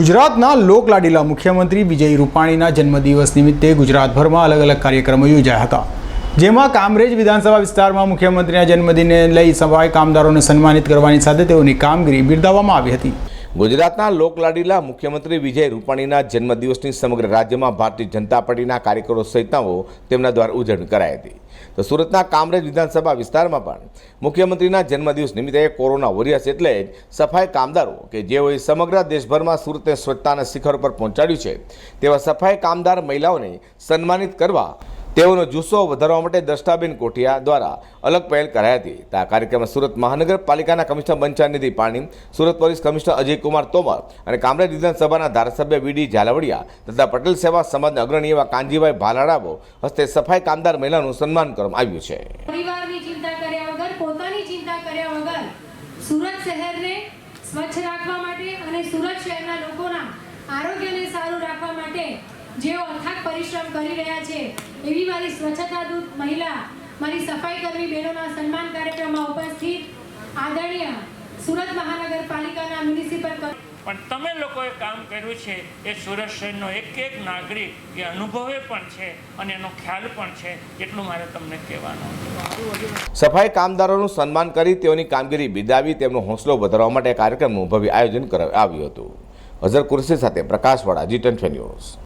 ગુજરાતના લોકલાડીલા મુખ્યમંત્રી વિજય રૂપાણીના જન્મદિવસ નિમિત્તે ગુજરાતભરમાં અલગ અલગ કાર્યક્રમો યોજાયા હતા. જેમાં કામરેજ વિધાનસભા વિસ્તારમાં મુખ્યમંત્રીના જન્મદિનને લઈ સભાએ કામદારોને સન્માનિત કરવાની સાથે તેઓની કામગીરી બિરદાવવામાં આવી હતી. ગુજરાતના લોકલાડીલા મુખ્યમંત્રી વિજય રૂપાણીના જન્મદિવસની સમગ્ર રાજ્યમાં ભારતીય જનતા પાર્ટીના કાર્યકરો સહિતનાઓ તેમના દ્વારા ઉજવણી કરાઈ હતી. તો સુરતના કામરેજ વિધાનસભા વિસ્તારમાં પણ મુખ્યમંત્રીના જન્મદિવસ નિમિત્તે કોરોના વોરિયર્સ એટલે જ સફાઈ કામદારો કે જેઓએ સમગ્ર દેશભરમાં સુરતને સ્વચ્છતાના શિખર પર પહોંચાડ્યું છે, તેવા સફાઈ કામદાર મહિલાઓને સન્માનિત કરવા તેઓનો જુસ્સો વધારવા માટે દ્રષ્ટાબેન કોઠિયા દ્વારા અલગ પહેલ કરાઈ હતી. આ કાર્યક્રમમાં સુરત મહાનગરપાલિકાના commissioner Banchhanidhi Pani, Surat police commissioner Ajaykumar Tomar અને કામરેજ વિધાનસભાના ધારાસભ્ય વીડી ઝાલવડિયા તથા પટેલ સેવા સમાજના અગ્રણી એવા કાનજીભાઈ ભાલાડાઓ હસ્તે સફાઈ કામદાર મહિલાનું સન્માન કરવામાં આવ્યું છે. સુરત શહેરને સ્વચ્છ રાખવા માટે અને સુરત શહેરના લોકોના આરોગ્યને સારું રાખવા માટે જેઓ પરિશ્રમ કરી રહ્યા છે. એવી મારી સ્વચ્છતા દૂત મહિલા મારી સફાઈ કર્મી બહેનોના સન્માન કાર્યક્રમમાં ઉપસ્થિત આદરણીય સુરત મહાનગરપાલિકાના મ્યુનિસિપલ પણ તમે લોકોએ કામ કર્યું છે એ સુરત શહેરનો એક એક નાગરિક એ અનુભવે પણ છે અને એનો ખ્યાલ પણ છે એટલું મારે તમને કહેવાનું. સફાઈ કામદારોનું સન્માન કરી તેઓની કામગીરી બિરદાવી તેમનો હોંસલો વધારવા માટે કાર્યક્રમનું ભવ્ય આયોજન કરાવ્યું આવ્યું હતું. અઝર કુરશી સાથે પ્રકાશવાળા જી ટ્વેન્ટી ન્યૂઝ.